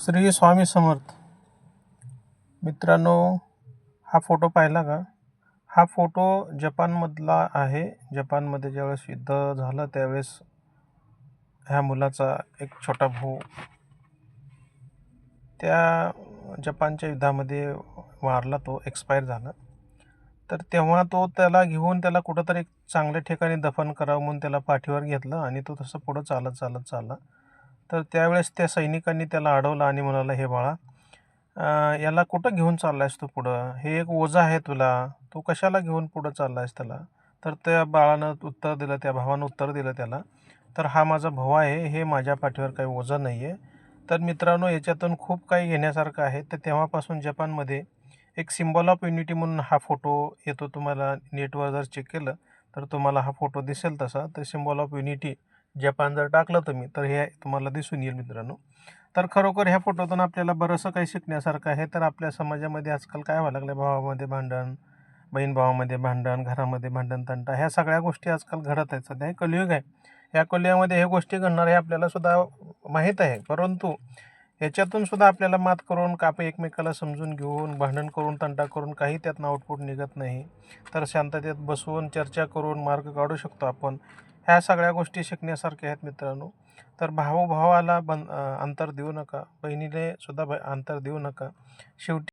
श्री स्वामी समर्थ. मित्रांनो हा फोटो पाहिला का? हा फोटो जपानमधला आहे. जपानमध्ये ज्यावेळेस युद्ध झालं त्यावेळेस ह्या मुलाचा एक छोटा भाऊ त्या जपानच्या युद्धामध्ये वारला तो एक्सपायर झाला. तर तेव्हा तो त्याला घेऊन त्याला कुठंतरी एक चांगल्या ठिकाणी दफन करावं म्हणून त्याला पाठीवर घेतलं आणि तो तसं पुढं चालत चालत चालला तर त्यावेळेस त्या सैनिकांनी त्याला अडवलं आणि म्हणाला हे बाळा याला कुठं घेऊन चालला आहेस तू पुढं? हे एक ओझं आहे तुला. तू कशाला घेऊन पुढं चालला आहेस त्याला? तर त्या बाळानं उत्तर दिलं त्या भावानं उत्तर दिलं त्याला तर हा माझा भाऊ आहे हे माझ्या पाठीवर काही ओझं नाही आहे तर मित्रांनो याच्यातून खूप काही घेण्यासारखं आहे. तर तेव्हापासून जपानमध्ये एक सिम्बॉल ऑफ युनिटी म्हणून हा फोटो येतो. तुम्हाला नेटवर जर चेक केलं तर तुम्हाला हा फोटो दिसेल तसा. तर सिम्बॉल ऑफ युनिटी जपान जर टाकलं तुम्ही तर हे तुम्हाला दिसून येईल मित्रांनो. तर खरोखर ह्या फोटोतून आपल्याला बरंचसं काही शिकण्यासारखं आहे. तर आपल्या समाजामध्ये आजकाल काय व्हायला लागलं भावामध्ये भांडण बहीण भावामध्ये भांडण घरामध्ये भांडण तंटा ह्या सगळ्या गोष्टी आजकाल घडत आहेत. सध्या हे कलियुग आहे. या कलियुगामध्ये हे गोष्टी घडणार हे आपल्याला सुद्धा माहीत आहे. परंतु याच्यातून सुद्धा आपल्याला मात करून का आपण एकमेकाला समजून घेऊन भांडण करून तंटा करून काही त्यातनं आउटपुट निघत नाही. तर शांततेत बसून चर्चा करून मार्ग काढू शकतो आपण. ह्या सगळ्या गोष्टी शिकण्यासारख्या आहेत मित्रांनो. तर भाऊ भावाला बन अंतर देऊ नका. बहिणीने सुद्धा ब अंतर देऊ नका. शेवटी